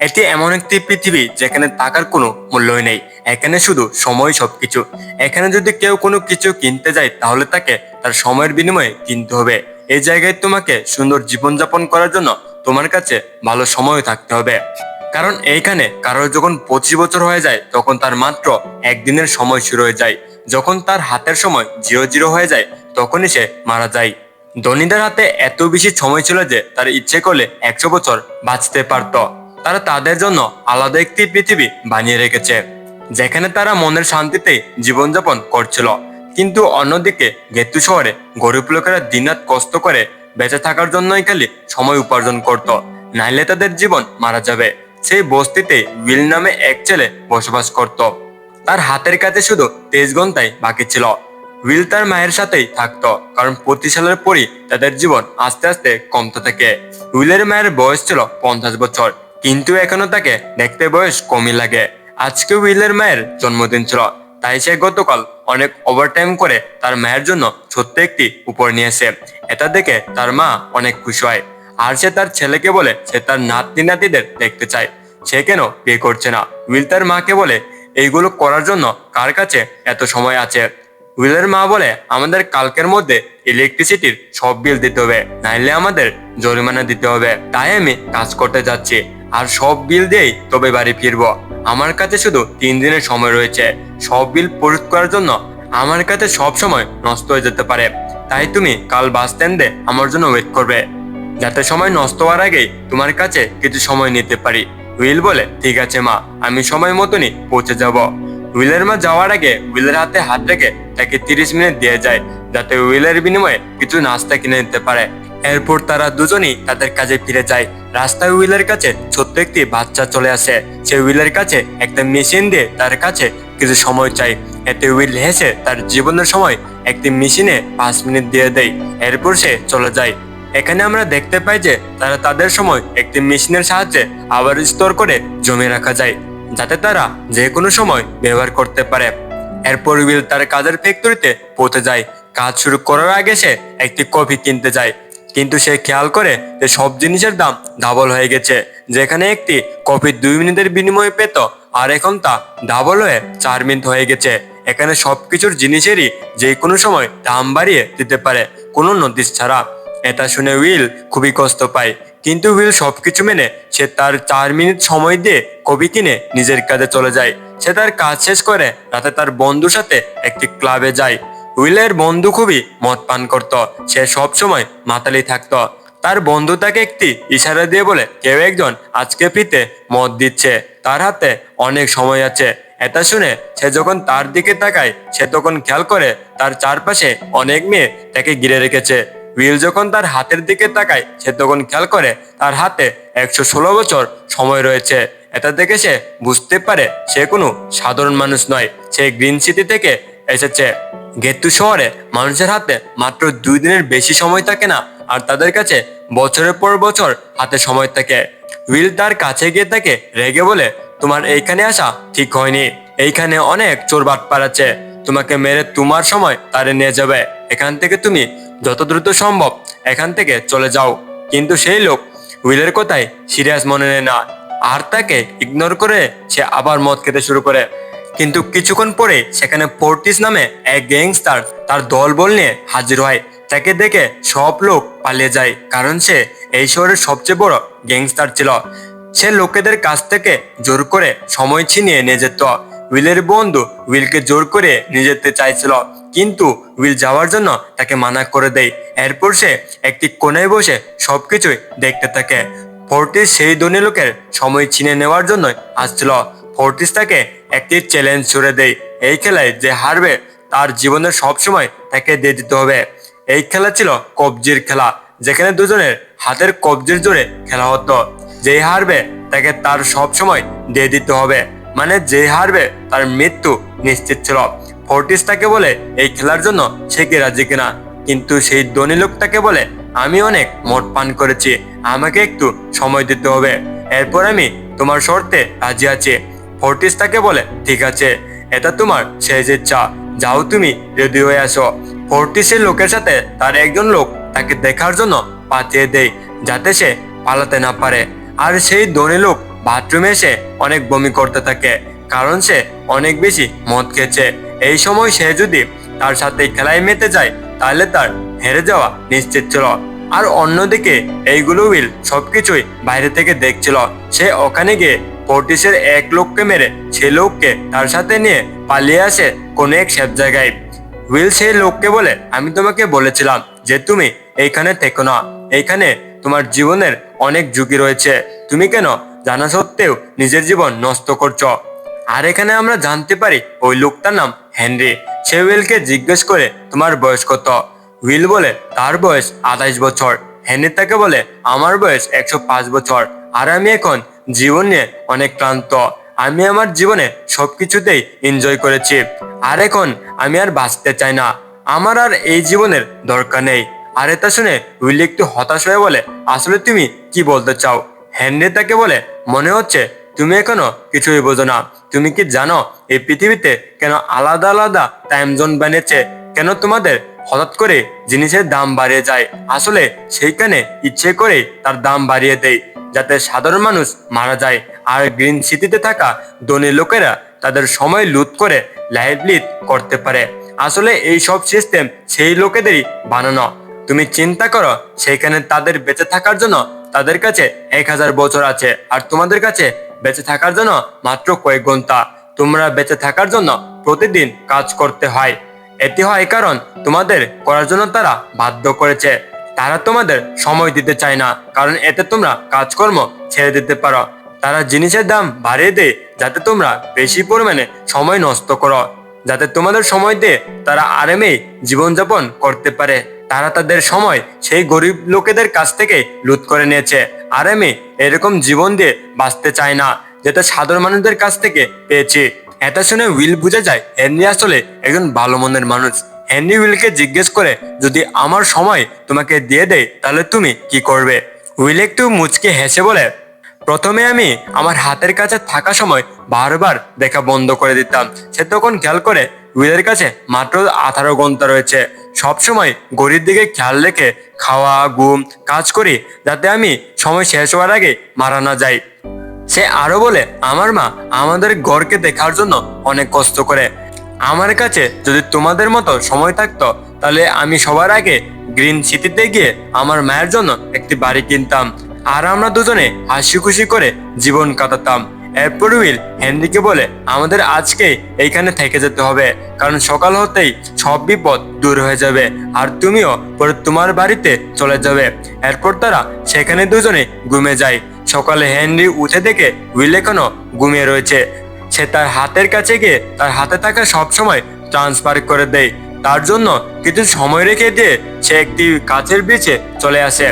এটি এমন একটি পৃথিবী যেখানে টাকার কোনো মূল্যই নেই। এখানে শুধু সময় সবকিছু। এখানে যদি কেউ কোনো কিছু কিনতে যায়, তাহলে তাকে তার সময়ের বিনিময়ে কিনতে হবে। এই জায়গায় তোমাকে সুন্দর জীবনযাপন করার জন্য তোমার কাছে ভালো সময় থাকতে হবে। কারণ এইখানে কারোর যখন পঁচিশ বছর হয়ে যায়, তখন তার মাত্র একদিনের সময় শুরু হয়ে যায়। যখন তার হাতের সময় জিরো জিরো হয়ে যায়, তখনই সে মারা যায়। ধনীদের হাতে এত বেশি সময় ছিল যে তার ইচ্ছে করলে একশো বছর বাঁচতে পারত। তারা তাদের জন্য আলাদা একটি পৃথিবী বানিয়ে রেখেছে, যেখানে তারা মনের শান্তিতে জীবনযাপন করছিল। কিন্তু অন্যদিকে গেতু শহরে গরিব লোকেরা দিনরাত কষ্ট করে বেঁচে থাকার জন্যই খালি সময় উপার্জন করত। নাইলে তাদের জীবন মারা যাবে। সেই বস্তিতে উইল নামে এক ছেলে বসবাস করত। তার হাতের কাছে শুধু তেইশ ঘন্টায় বাকি ছিল। উইল তার মায়ের সাথেই থাকতো, কারণ প্রতি সালের পরই তাদের জীবন আস্তে আস্তে কমতে থাকে। উইলের মায়ের বয়স ছিল পঞ্চাশ বছর। কিন্তু এখনও তাকে দেখতে বয়স কমই লাগে। আজকে উইলের মায়ের জন্মদিন ছিল, তাই সে গতকাল অনেক ওভারটাইম করে তার মায়ের জন্য ছোট্ট একটি উপর নিয়েছে। এটা দেখে তার মা অনেক খুশি হয়। আর সে তার ছেলেকে বলে সে তার নাতি নাতিদের দেখতে চায়। সে কেন বিয়ে করছে না? উইল তার মাকে বলে, এইগুলো করার জন্য কার কাছে এত সময় আছে? উইলের মা বলে, আমাদের কালকের মধ্যে ইলেকট্রিসিটির সব বিল দিতে হবে, নাইলে আমাদের জরিমানা দিতে হবে। তাই আমি কাজ করতে যাচ্ছি। আর সব বিল দিয়েই তবে বাড়ি ফিরবো। আমার কাছে শুধু তিন দিনের সময় রয়েছে। সব বিল পরিশোধ করার জন্য আমার কাছে সব সময় নষ্ট হয়ে যেতে পারে। তাই তুমি কাল বাস স্ট্যান্ডে আমার জন্য ওয়েট করবে। যাতে সময় নষ্ট হওয়ার আগেই তোমার কাছে কিছু সময় নিতে পারি। উইল বলে, ঠিক আছে মা, আমি সময় মতনই পৌঁছে যাব। উইলের মা যাওয়ার আগে উইলের হাতে হাত রেখে তাকে তিরিশ মিনিট দিয়ে যায়, যাতে উইলের বিনিময়ে কিছু নাস্তা কিনে নিতে পারে। এরপর তারা দুজনই তাদের কাজে ফিরে যায়। রাস্তায় উইলের কাছে ছোট্ট একটি বাচ্চা চলে আসে। সে উইলের কাছে একটা মেশিন দিয়ে তার কাছে কিছু সময় চাই এতে উইল হেসে তার জীবনের সময় একটি মেশিনে পাঁচ মিনিট দিয়ে দেয়। এরপর সে চলে যায়। এখানে আমরা দেখতে পাই যে তারা তাদের সময় একটি মেশিনের সাহায্যে আবার স্তর করে জমে রাখা যায়, যাতে তারা যে কোনো সময় ব্যবহার করতে পারে। এরপর উইল তার কাজের ফ্যাক্টরিতে পৌঁছে যায়। কাজ শুরু করার আগে সে একটি কফি কিনতে যায়। কিন্তু সে খেয়াল করে যে সব জিনিসের দাম ডাবল হয়ে গেছে। যেখানে একটি কফি দুই মিনিটের বিনিময়ে পেত, আর এখন তা ডাবল হয়ে চার মিনিট হয়ে গেছে। এখানে সব কিছুর জিনিসেরই যে কোনো সময় দাম বাড়িয়ে দিতে পারে, কোনো নোটিশ ছাড়া। এটা শুনে উইল খুবই কষ্ট পায়। কিন্তু উইল সবকিছু মেনে সে তার চার মিনিট সময় দিয়ে কবি কিনে নিজের কাজে চলে যায়। সে তার কাজ শেষ করে রাতে তার বন্ধুর সাথে একটি ক্লাবে যায়। উইলের বন্ধু খুবই মদ পান করত। সে সব সময় মাতালি থাকতো। তার বন্ধু তাকে একটি ইশারা দিয়ে বলে, কেউ একজন আজকে ফিতে মদ দিচ্ছে। তার হাতে অনেক সময় আছে। এটা শুনে সে যখন তার দিকে তাকায়, সে তখন খেয়াল করে তার চারপাশে অনেক মেয়ে তাকে ঘিরে রেখেছে। উইল যখন তার হাতের দিকে তাকায়, সে তখন খেয়াল করে তার হাতে একশো ষোলো বছর সময় রয়েছে। এটা দেখে সে বুঝতে পারে সে কোনো সাধারণ মানুষ নয়। সে গ্রিন সিটি থেকে এসেছে। গেতু শহরে মানুষের হাতে মাত্র দুই দিনের বেশি সময় থাকে না, আর তাদের কাছে বছরের পর বছর হাতে সময় থাকে। উইল তার কাছে গিয়ে তাকে রেগে বলে, তোমার এইখানে আসা ঠিক হয়নি। এইখানে অনেক চোর বাটপার আছে। তোমাকে মেরে তোমার সময় তারে নিয়ে যাবে। এখান থেকে তুমি যত দ্রুত সম্ভব এখান থেকে চলে যাও। কিন্তু সেই লোক উইলের কথায় সিরিয়াস মনে নেয় না, আর তাকে ইগনোর করে সে আবার মদ খেতে শুরু করে। কিন্তু কিছুক্ষণ পরে সেখানে ফোর্টিস নামে এক গ্যাংস্টার তার দলবল নিয়ে হাজির হয়। তাকে দেখে সব লোক পালিয়ে যায়, কারণ সে এই শহরের সবচেয়ে বড় গ্যাংস্টার ছিল। সে লোকেদের কাছ থেকে জোর করে সময় ছিনিয়ে নিয়ে যেত। উইলের বন্ধু উইলকে জোর করে নিয়ে যেতে চাইছিল, কিন্তু উইল যাওয়ার জন্য তাকে মানা করে দেয়। এরপর সে একটি কোনায় বসে সবকিছুই দেখতে থাকে। ফোর্টিস সেই ধনী লোকের সময় ছিনে নেওয়ার জন্যই আসছিল। ফোর্টিস তাকে একটি চ্যালেঞ্জ ছুড়ে দেয়। এই খেলায় যে হারবে, তার জীবনের সব সময় তাকে দিয়ে দিতে হবে। এই খেলা ছিল কবজির খেলা, যেখানে দুজনের হাতের কবজির জোরে খেলা হতো। যেই হারবে, তাকে তার সব সময় দিয়ে দিতে হবে। মানে যে হারবে, তার মৃত্যু নিশ্চিত ছিল। ফোর্টিস তাকে বলে এই খেলার জন্য সে কি রাজি কিনা? কিন্তু সেই ধনী লোকটাকে বলে, আমি অনেক মদ পান করেছি, আমাকে একটু সময় দিতে হবে। এরপর আমি তোমার শর্তে রাজি আছি। ফোর্টিস তাকে বলে, ঠিক আছে, এটা তোমার শেষ ইচ্ছা যাও তুমি রেডি হয়ে আসো। ফোর্টিসের লোকের সাথে তার একজন লোক তাকে দেখার জন্য পাঠিয়ে দেয়, যাতে সে পালাতে না পারে। আর সেই ধনী লোক বাথরুমে এসে অনেক বমি করতে থাকে, কারণ সে অনেক বেশি মদ খেয়েছে। এই সময় সে যদি তার সাথে খেলায় মেতে যায়, তাহলে তার হেরে যাওয়া নিশ্চিত ছিল। আর অন্যদিকে এইগুলো উইল সবকিছুই বাইরে থেকে দেখছিল। সে ওখানে গিয়ে পর্টিসের এক লোককে মেরে সে লোককে তার সাথে নিয়ে পালিয়ে আসে কোনো এক সেফ জায়গায়। উইল সেই লোককে বলে, আমি তোমাকে বলেছিলাম যে তুমি এইখানে থেকো না। এইখানে তোমার জীবনের অনেক ঝুঁকি রয়েছে। তুমি কেন জানা সত্ত্বেও নিজের জীবন নষ্ট করছ? আর এখানে আমরা জানতে পারি ওই লোকটার নাম হেনরি। সে উইলকে জিজ্ঞেস করে, তোমার বয়স কত? উইল বলে, তার বয়স আঠাইশ বছর। হেনরি তাকে বলে, আমার বয়স একশো পাঁচ বছর। আর আমি এখন জীবন অনেক ক্লান্ত। আমি আমার জীবনে সবকিছুতেই এনজয় করেছি। আর এখন আমি আর বাঁচতে চাই না। আমার আর এই জীবনের দরকার নেই। আর এটা শুনে উইল একটু হতাশ হয়ে বলে, আসলে তুমি কি বলতে চাও? হেনরি তাকে বলে, মনে হচ্ছে তুমি এখনও কিছুই বোঝো না। তুমি কি জানো এই পৃথিবীতে কেন আলাদা আলাদা টাইম জোন বানিয়েছে? কেন তোমাদের হঠাৎ করে জিনিসের দাম বাড়িয়ে যায়? আসলে সেইখানে ইচ্ছে করে তার দাম বাড়িয়ে দেয়। যাতে সাধারণ মানুষ মারা যায়। আর গ্রিন সিটিতে থাকা ধনী লোকেরা তাদের সময় লুট করে লাইভলিড করতে পারে। আসলে এই সব সিস্টেম সেই লোকেদেরই বানানো। তুমি চিন্তা করো সেইখানে তাদের বেঁচে থাকার জন্য তাদের কাছে এক হাজার বছর আছে। আর তোমাদের কাছে বেঁচে থাকার জন্য মাত্র কয়েক ঘণ্টা। তোমরা বেঁচে থাকার জন্য প্রতিদিন কাজ করতে হয়। এটি হয় কারণ তোমাদের করার জন্য তারা বাধ্য করেছে। তারা তোমাদের সময় দিতে চায় না, কারণ এতে তোমরা কাজকর্ম ছেড়ে দিতে পারো। তারা জিনিসের দাম বাড়িয়ে দেয়, যাতে তোমরা বেশি পরিমাণে সময় নষ্ট করো। যাতে তোমাদের সময় দিয়ে তারা আরামে জীবনযাপন করতে পারে। তারা তাদের সময় সেই গরিব লোকেদের কাছ থেকে লুট করে নিয়েছে। আর আমি এরকম জীবন দিয়ে বাঁচতে চাই না, যেটা সাধারণ মানুষদের কাছ থেকে পেয়েছি। এটা শুনে উইল বুঝে যায়, এমনি আসলে একজন ভালো মনের মানুষ। হেনরি উইলকে জিজ্ঞেস করে, যদি আমার সময় তোমাকে দিয়ে দেয় তাহলে তুমি কি করবে? উইল একটু মুচকে হেসে বলে, প্রথমে আমি আমার হাতের কাছে থাকা সময় বারবার দেখা বন্ধ করে দিতাম। সে তখন খেয়াল করে উইলের কাছে মাত্র আঠারো ঘণ্টা রয়েছে। সবসময় গরির দিকে খেয়াল রেখে খাওয়া, ঘুম, কাজ করি, যাতে আমি সময় শেষ হওয়ার আগে মারা না যাই। সে আরও বলে, আমার মা আমাদের ঘরকে দেখার জন্য অনেক কষ্ট করে। আমার কাছে যদি তোমাদের মতো সময় থাকতো, তাহলে আমি সবার আগে গ্রিন সিটিতে গিয়ে আমার মায়ের জন্য একটি বাড়ি কিনতাম। আর আমরা দুজনে হাসি খুশি করে জীবন কাটাতাম। এরপর উইল হেনরিকে বলে, আমাদের আজকে এইখানে থেকে যেতে হবে। কারণ সকাল হতেই সব বিপদ দূর হয়ে যাবে। আর তুমিও পরে তোমার বাড়িতে চলে যাবে। এরপর তারা সেখানে দুজনে ঘুমে যায়। সকালে হেনরি উঠে দেখে উইল এখনও ঘুমিয়ে রয়েছে? সে তার হাতের কাছে গিয়ে তার হাতে থাকা সব সময় ট্রান্সফার করে দেয়। তার জন্য কিছু সময় রেখে দিয়ে সে একটি কাছের বিচে চলে আসে।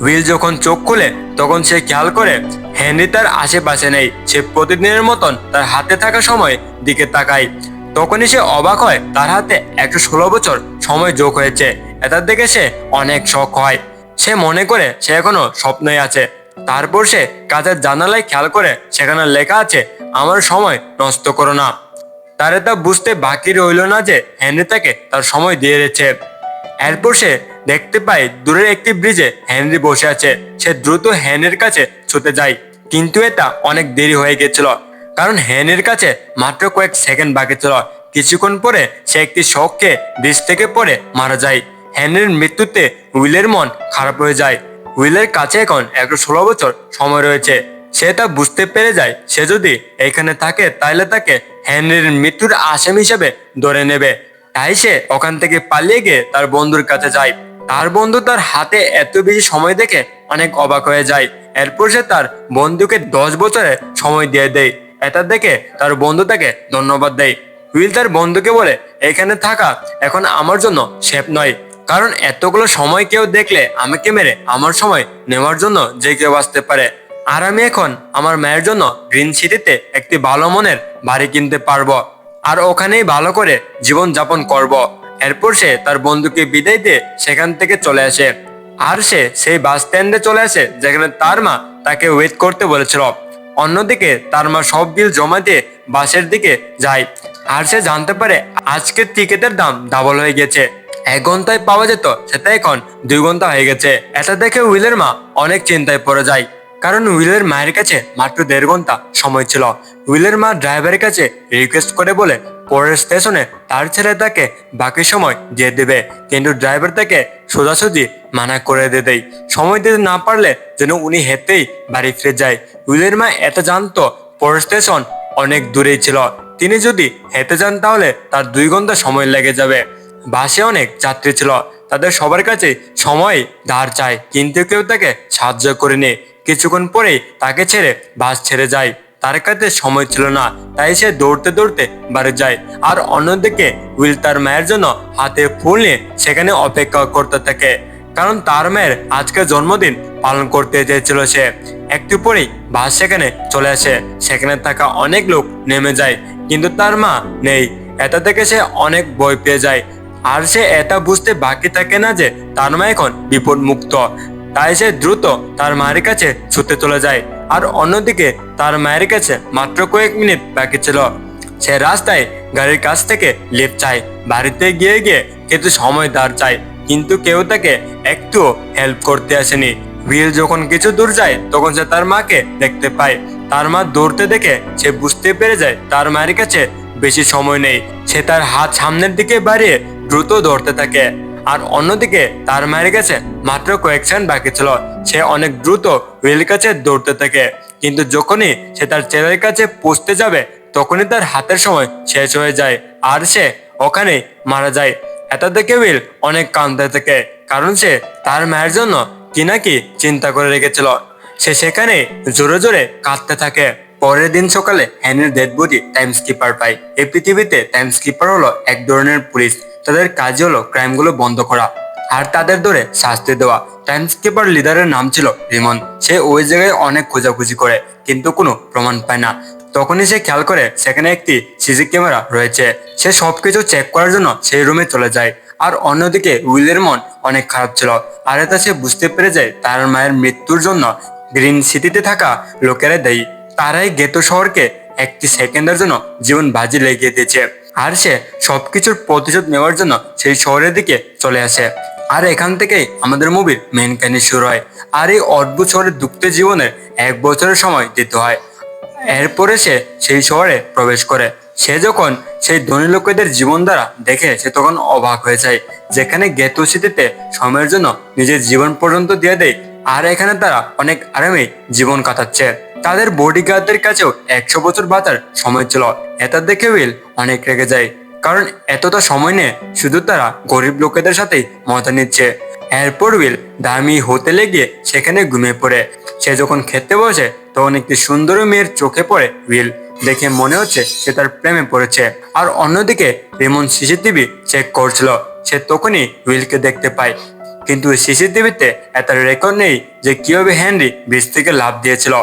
উইল যখন চোখ খুলে, তখন সে খেয়াল করে হেনরি তার আশেপাশে নেই। সে প্রতিদিনের মতন তার হাতে থাকা সময় দিকে তাকায়। তখনই সে অবাক হয়, তার হাতে একশো ষোলো বছর সময় যোগ হয়েছে। এটার দেখে সে অনেক শখ হয়। সে মনে করে সে এখনও স্বপ্নই আছে। তারপর সে কাজের জানালায় খেয়াল করে সেখানে লেখা আছে আমার সময় নষ্ট করো না। তারে তা বুঝতে বাকি রইল না যে হেনরি তাকে তার সময় দিয়ে দিয়েছে এরপর সে দেখতে পায় দূরের একটি ব্রিজে হেনরি বসে আছে। সে দ্রুত হেনের কাছে ছুটে যায়। কিন্তু এটা অনেক দেরি হয়ে গেছিল। কারণ হেনের কাছে মাত্র কয়েক সেকেন্ড বাকি ছিল। কিছুক্ষণ পরে সে একটি শখকে ব্রিজ থেকে পড়ে মারা যায়। হেনরির মৃত্যুতে উইলের মন খারাপ হয়ে যায়। উইলের কাছে এখন একশো ষোলো বছর সময় রয়েছে। সে তা বুঝতে পেরে যায়। সে যদি এখানে থাকে তাহলে তাকে হেনরির মৃত্যুর আসামি হিসেবে ধরে নেবে। তাই সে ওখান থেকে পালিয়ে গিয়ে তার বন্ধুর কাছে যায়। তার বন্ধু তার হাতে এত বেশি সময় দেখে অনেক অবাক হয়ে যায়। এরপর সে তার বন্ধুকে দশ বছরে সময় দিয়ে দেয়। এটা দেখে তার বন্ধু তাকে ধন্যবাদ দেয়। উইল তার বন্ধুকে বলে, এখানে থাকা এখন আমার জন্য সেফ নয়। কারণ এতগুলো সময় কেউ দেখলে আমাকে মেরে আমার সময় নেওয়ার জন্য যে কেউ আসতে পারে। আর আমি এখন আমার মায়ের জন্য গ্রিন সিটিতে একটি ভালো মনের বাড়ি কিনতে পারব। আর ওখানেই ভালো করে জীবন যাপন করব। এরপর সে তার বন্ধুকে বিদায় দিয়ে সেখান থেকে চলে আসে। আর সে সেই বাস স্ট্যান্ডে চলে আসে যেখানে তার মা তাকে ওয়েট করতে বলেছিল। অন্যদিকে তার মা সব বিল জমা দিয়ে বাসের দিকে যায়। আর সে জানতে পারে আজকের টিকিটের দাম ডাবল হয়ে গেছে। এক ঘন্টায় পাওয়া যেত, সেটা এখন দুই ঘণ্টা হয়ে গেছে। এটা দেখে উইলের মা অনেক চিন্তায় পড়ে যায়। কারণ উইলের মায়ের কাছে মাত্র দেড় ঘণ্টা সময় ছিল। উইলের মা ড্রাইভারের কাছে রিকোয়েস্ট করে বলে, পরের স্টেশনে তার ছেলে তাকে বাকি সময় দিয়ে দেবে। কিন্তু ড্রাইভার তাকে সোজাসুজি মানা করে দিয়ে সময় দিতে না পারলে যেন উনি হেঁটেই বাড়ি ফিরে যায়। উইলের মা এত জানতো, পরের স্টেশন অনেক দূরেই ছিল। তিনি যদি হেঁটে যান তাহলে তার দুই ঘণ্টা সময় লেগে যাবে। বাসে অনেক যাত্রী ছিল। তাদের সবার কাছে সময়, ধার চায়, কিন্তু কেউ তাকে সাহায্য করেনি কিছুক্ষণ পরেই তাকে ছেড়ে বাস ছেড়ে যায়। তার কাছে সময় ছিল না, তাই সে দৌড়তে দৌড়তে বাড়ি যায়। আর অন্যদিকে উইল তার মায়ের জন্য হাতে ফুল নিয়ে সেখানে অপেক্ষা করতে থাকে। কারণ তার মায়ের আজকে জন্মদিন পালন করতে চেয়েছিল সে। একটু পরেই বাস সেখানে চলে আসে। সেখানে থাকা অনেক লোক নেমে যায়, কিন্তু তার মা নেই। এটা থেকে সে অনেক বই পেয়ে যায়। আর সে এটা বুঝতে বাকি থাকে না যে তার মা এখন বিপদ মুক্ত তাই সে দ্রুত তার মায়ের কাছে ছুটে চলে যায়। আর অন্যদিকে তার মায়ের কাছে মাত্র কয়েক মিনিট বাকি ছিল। সে রাস্তায় গাড়ির কাছ থেকে লিফট চায়, বাড়িতে গিয়ে গিয়ে কিন্তু সময় দাঁড় চায়। কিন্তু কেউ তাকে একটু হেল্প করতে আসেনি। উইল যখন কিছু দূর যায়, তখন সে তার মাকে দেখতে পায়। তার মা দৌড়তে দেখে সে বুঝতে পেরে যায় তার মায়ের কাছে বেশি সময় নেই। সে তার হাত সামনের দিকে বাড়িয়ে দ্রুত দৌড়তে থাকে। আর অন্যদিকে তার মায়ের কাছে মাত্র কয়েক সেকেন্ড বাকি ছিল। সে অনেক দ্রুত উইল কাছে দৌড়তে থাকে। কিন্তু যখনই সে তার ছেলের কাছে পৌঁছতে যাবে, তখনই তার হাতের সময় শেষ হয়ে যায় আর সে ওখানে মারা যায়। এটা দেখে উইল অনেক কান্দতে থাকে, কারণ সে তার মায়ের জন্য কি নাকি চিন্তা করে রেখেছিল। সে সেখানে জোরে জোরে কাঁদতে থাকে। পরের দিন সকালে হ্যানির ডেড বডি টাইম স্কিপার পায়। এই পৃথিবীতে টাইম স্কিপার হলো এক ধরনের পুলিশ। তাদের কাজ হলো ক্রাইমগুলো বন্ধ করা আর তাদের ধরে শাস্তি দেওয়া। টাইম স্কিপার লিডারের নাম ছিল রিমন। সে ওই জায়গায় অনেক খোঁজাখুঁজি করে, কিন্তু কোনো প্রমাণ পায় না। তখনই সে খেয়াল করে সেখানে একটি সিসি ক্যামেরা রয়েছে। সে সবকিছু চেক করার জন্য সেই রুমে চলে যায়। আর অন্যদিকে উইলের মন অনেক খারাপ ছিল। আর এটা সে বুঝতে পেরে যায় তার মায়ের মৃত্যুর জন্য গ্রিন সিটিতে থাকা লোকেরা দেয়। তারাই গেতো শহরকে একটি সেকেন্ডের জন্য জীবন বাজি লেগে দিয়েছে। আর সে সবকিছুর প্রতিশোধ নেওয়ার জন্য সেই শহরের দিকে চলে আসে। আর এখান থেকেই আমাদের মুভির মেন কাহিনী শুরু হয়। আর এই অদ্ভুত শহরের দুঃখে জীবনের এক বছরের সময় দিতে হয়। এরপরে সে সেই শহরে প্রবেশ করে। সে যখন সেই ধনী লোকেদের জীবন দ্বারা দেখে, সে তখন অবাক হয়ে যায়। যেখানে গেতো সিটিতে সময়ের জন্য নিজের জীবন পর্যন্ত দিয়ে দেয়, আর এখানে তারা অনেক আরামে জীবন কাটাচ্ছে। তাদের বডিগার্ডদের কাছেও একশো বছর বাঁচার সময় ছিল। এটা দেখে উইল অনেক রেগে যায়। কারণ এতটা সময় নিয়ে শুধু তারা গরিব লোকেদের সাথেই মজা নিচ্ছে। এরপর উইল দামি হোটেলে গিয়ে সেখানে ঘুমিয়ে পড়ে। সে যখন খেতে বসে, তখন একটি সুন্দর মেয়ের চোখে পড়ে উইল দেখে মনে হচ্ছে সে তার প্রেমে পড়েছে। আর অন্যদিকে রেমন সিসিটিভি চেক করছিল। সে তখনই উইলকে দেখতে পায়। কিন্তু সিসিটিভিতে এত রেকর্ড নেই যে কীভাবে হেনরি ব্রিজ থেকে লাভ দিয়েছিল।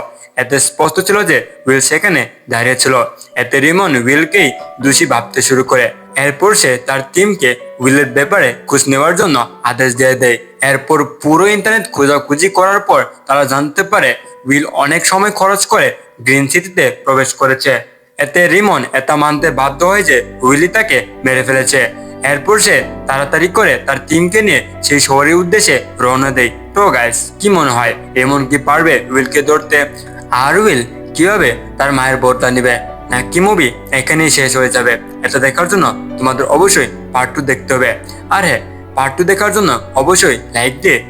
এতে স্পষ্ট ছিল যে উইল সেখানে দাঁড়িয়ে ছিল। এতে রিমন উইলকেই দোষী ভাবতে শুরু করে। এরপর সে তার টিমকে উইলের ব্যাপারে খোঁজ নেওয়ার জন্য আদেশ দিয়ে দেয়। এরপর পুরো ইন্টারনেট খোঁজাখুঁজি করার পর তারা জানতে পারে উইল অনেক সময় খরচ করে গ্রিন সিটিতে প্রবেশ করেছে। এতে রিমন এটা মানতে বাধ্য হয় যে উইলি তাকে মেরে ফেলেছে। এরপর সে তাড়াতাড়ি করে তার টিমকে নিয়ে সেই শহরের উদ্দেশ্যে রওনা দেয়। তো গাইস কি মনে হয়? এমন কি পারবে উইলকে ধরতে? আর উইল কীভাবে তার মায়ের বদলা নিবে? নাকি মুভি এখানেই শেষ হয়ে যাবে? এটা দেখার জন্য তোমাদের অবশ্যই পার্ট টু দেখতে হবে। আর হ্যাঁ পার্ট টু দেখার জন্য অবশ্যই লাইক দিয়ে